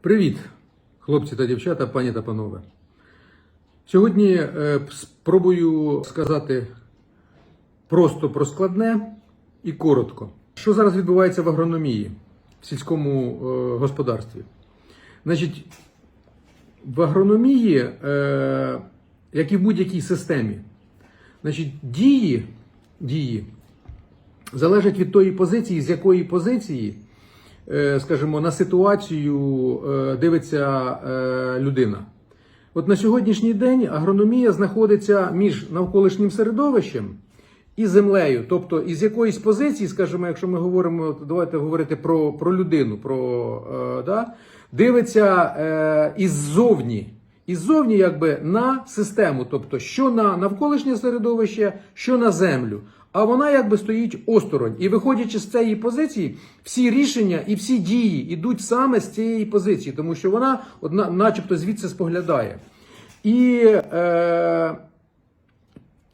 Привіт, хлопці та дівчата, пані та панове. Сьогодні е, спробую сказати просто про складне і коротко. Що зараз відбувається в агрономії в сільському е, господарстві? Значить, в агрономії, е, як і в будь-якій системі, значить, дії, дії залежать від тої позиції, з якої позиції, скажімо, на ситуацію е, дивиться е, людина. От на сьогоднішній день агрономія знаходиться між навколишнім середовищем і землею. Тобто, із якоїсь позиції, скажімо, якщо ми говоримо, давайте говорити про, про людину, про, е, да, дивиться е, іззовні. Іззовні якби на систему, тобто що на навколишнє середовище, що на землю. А вона якби стоїть осторонь. І виходячи з цієї позиції, всі рішення і всі дії йдуть саме з цієї позиції, тому що вона, одна, начебто, звідси споглядає. І, е,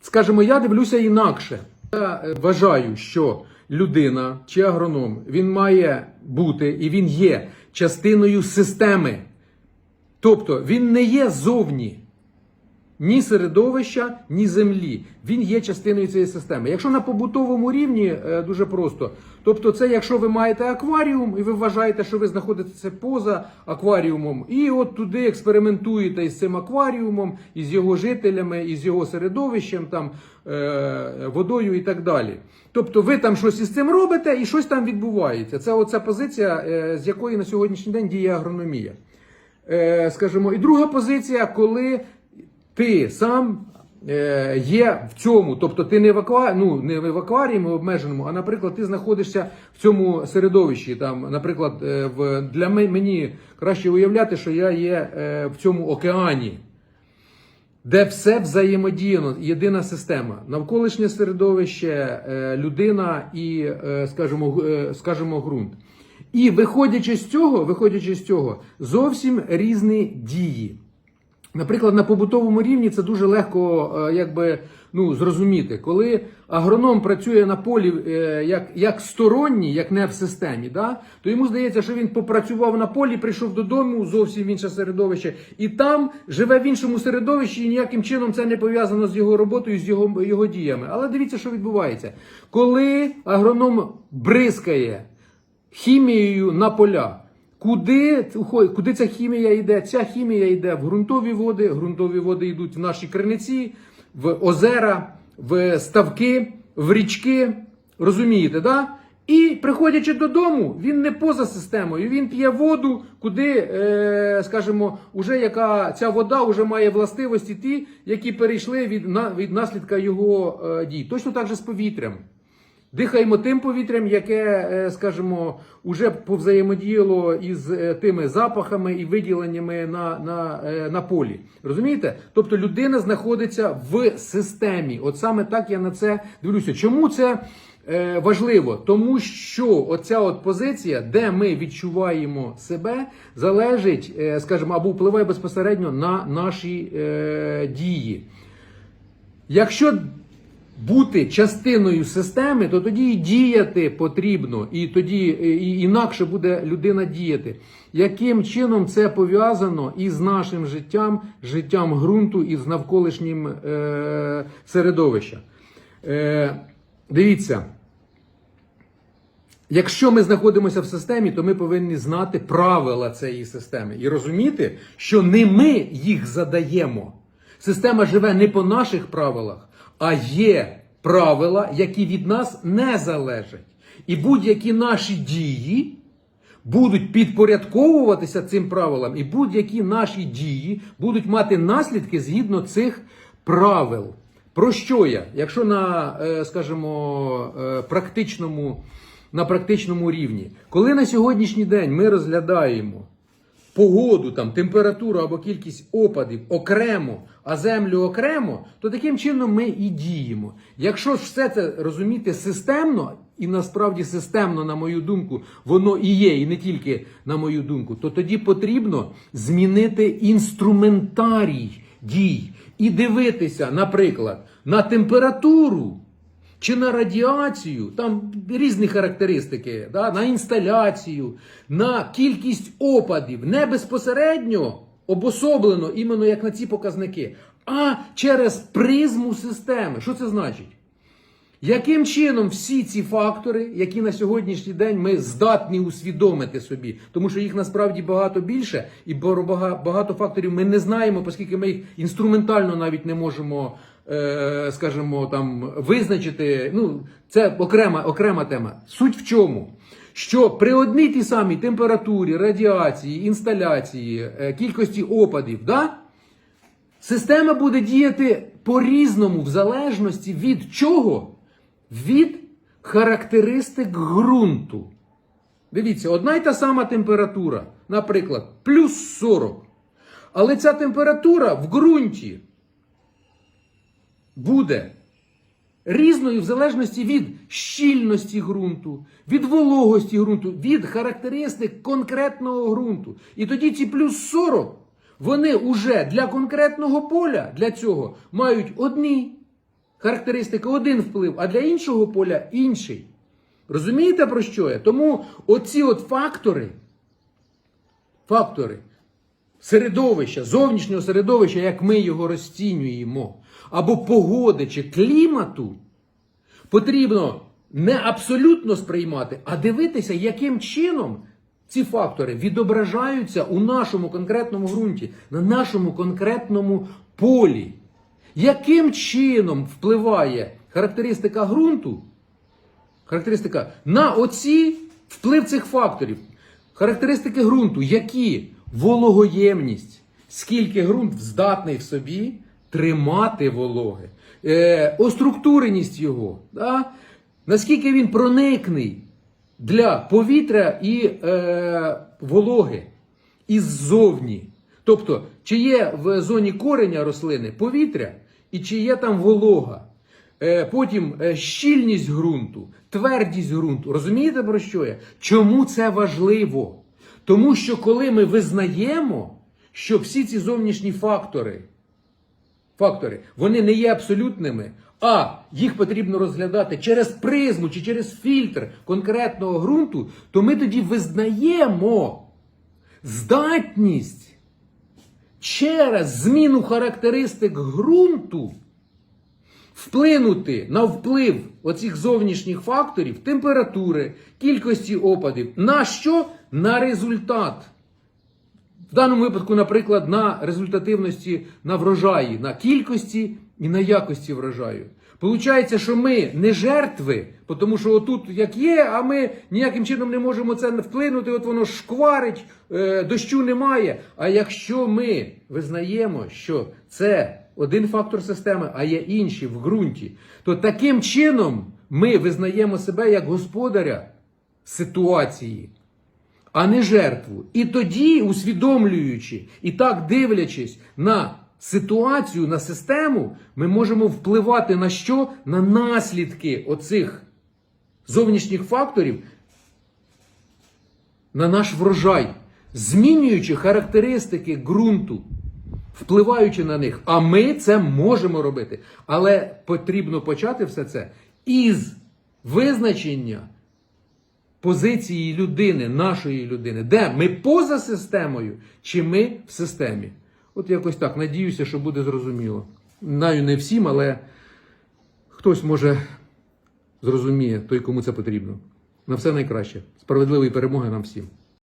скажімо, я дивлюся інакше. Я е, вважаю, що людина чи агроном він має бути і він є частиною системи. Тобто він не є зовні ні середовища, ні землі. Він є частиною цієї системи. Якщо на побутовому рівні е, дуже просто, тобто, це якщо ви маєте акваріум і ви вважаєте, що ви знаходитеся поза акваріумом, і от туди експериментуєте із цим акваріумом, із його жителями, із його середовищем, там е, водою і так далі. Тобто, ви там щось із цим робите, і щось там відбувається. Це оця позиція, е, з якої на сьогоднішній день діє агрономія. Е, скажімо, і друга позиція, коли ти сам е, є в цьому, тобто ти не в аква... ну, не в акваріумі обмеженому, а, наприклад, ти знаходишся в цьому середовищі. Там, наприклад, е, в... для мені краще уявляти, що я є в цьому океані. Де все взаємодіяно, єдина система, навколишнє середовище, людина і, скажімо, скажімо, ґрунт. І виходячи з цього, виходячи з цього, зовсім різні дії. Наприклад, на побутовому рівні це дуже легко е, якби, ну, зрозуміти. Коли агроном працює на полі е, як, як сторонній, як не в системі, да, то йому здається, що він попрацював на полі, прийшов додому зовсім в інше середовище, і там живе в іншому середовищі, і ніяким чином це не пов'язано з його роботою, з його, його діями. Але дивіться, що відбувається. Коли агроном бризкає хімією на поля. Куди, куди ця хімія йде? Ця хімія йде в ґрунтові води, ґрунтові води йдуть в наші криниці, в озера, в ставки, в річки. Розумієте, да? І приходячи додому, він не поза системою, він п'є воду, куди, е, скажімо, уже яка ця вода вже має властивості ті, які перейшли від, від наслідка його е, дій. Точно так же з повітрям. Дихаємо тим повітрям, яке, е, скажімо, уже повзаємодіяло із е, тими запахами і виділеннями на, на, е, на полі. Розумієте? Тобто людина знаходиться в системі. От саме так я на це дивлюся. Чому це важливо? Тому що оця от позиція, де ми відчуваємо себе, залежить, скажімо, або впливає безпосередньо на наші дії. Якщо бути частиною системи, то тоді і діяти потрібно, і тоді і інакше буде людина діяти. Яким чином це пов'язано із нашим життям, життям ґрунту і з навколишнім е, середовищем? Е, дивіться. Якщо ми знаходимося в системі, то ми повинні знати правила цієї системи і розуміти, що не ми їх задаємо. Система живе не по наших правилах, а є правила, які від нас не залежать. І будь-які наші дії будуть підпорядковуватися цим правилам, і будь-які наші дії будуть мати наслідки згідно цих правил. Про що я? Якщо на, е, скажімо, е, практичному, на практичному рівні, коли на сьогоднішній день ми розглядаємо погоду, там, температуру або кількість опадів окремо, а землю окремо, то таким чином ми і діємо. Якщо ж все це розуміти системно, і насправді системно, на мою думку, воно і є, і не тільки на мою думку, то тоді потрібно змінити інструментарій дій і дивитися, наприклад, на температуру. Чи на радіацію, там різні характеристики, да, на інсталяцію, на кількість опадів, не безпосередньо обособлено іменно як на ці показники, а через призму системи. Що це значить? Яким чином всі ці фактори, які на сьогоднішній день ми здатні усвідомити собі, тому що їх насправді багато більше, і багато факторів ми не знаємо, оскільки ми їх інструментально навіть не можемо, е, скажімо, там визначити. Ну, це окрема, окрема тема. Суть в чому? Що при одній тій самій температурі, радіації, інсталяції, е, кількості опадів, да, Система буде діяти по-різному, в залежності від чого? Від характеристик ґрунту. Дивіться, одна й та сама температура, наприклад, плюс 40. Але ця температура в ґрунті буде різною в залежності від щільності ґрунту, від вологості ґрунту, від характеристик конкретного ґрунту. І тоді ці плюс 40, вони уже для конкретного поля, для цього, мають одні характеристики, один вплив, а для іншого поля інший. Розумієте про що я? Тому оці от фактори, фактори середовища, зовнішнього середовища, як ми його розцінюємо, або погоди чи клімату, потрібно не абсолютно сприймати, а дивитися, яким чином ці фактори відображаються у нашому конкретному ґрунті, на нашому конкретному полі. Яким чином впливає характеристика ґрунту Характеристика на оці вплив цих факторів. Характеристики ґрунту, які вологоємність, скільки ґрунт здатний в собі тримати вологи, е, оструктуреність його, да? наскільки він проникний для повітря і е, вологи іззовні. Тобто, чи є в зоні кореня рослини повітря і чи є там волога. Е, Потім е, щільність ґрунту, твердість ґрунту. Розумієте про що я? Чому це важливо? Тому що коли ми визнаємо, що всі ці зовнішні фактори, фактори вони не є абсолютними, а їх потрібно розглядати через призму чи через фільтр конкретного ґрунту, то ми тоді визнаємо здатність через зміну характеристик ґрунту вплинути на вплив оцих зовнішніх факторів, температури, кількості опадів. На що? На результат. В даному випадку, наприклад, на результативності на врожаї, на кількості і на якості врожаю. Получається, що ми не жертви, тому що отут як є, а ми ніяким чином не можемо це вплинути, от воно шкварить, е, дощу немає. А якщо ми визнаємо, що це один фактор системи, а є інші в ґрунті, то таким чином ми визнаємо себе як господаря ситуації а не жертву. І тоді, усвідомлюючи і так дивлячись на ситуацію, на систему, ми можемо впливати на що? На наслідки оцих зовнішніх факторів, на наш врожай, змінюючи характеристики ґрунту, впливаючи на них. А ми це можемо робити. Але потрібно почати все це із визначення позиції людини, нашої людини, де ми поза системою, чи ми в системі. От якось так. Надіюся, що буде зрозуміло. Знаю не всім, але хтось може зрозуміє той, кому це потрібно. На все найкраще. Справедливої перемоги нам всім.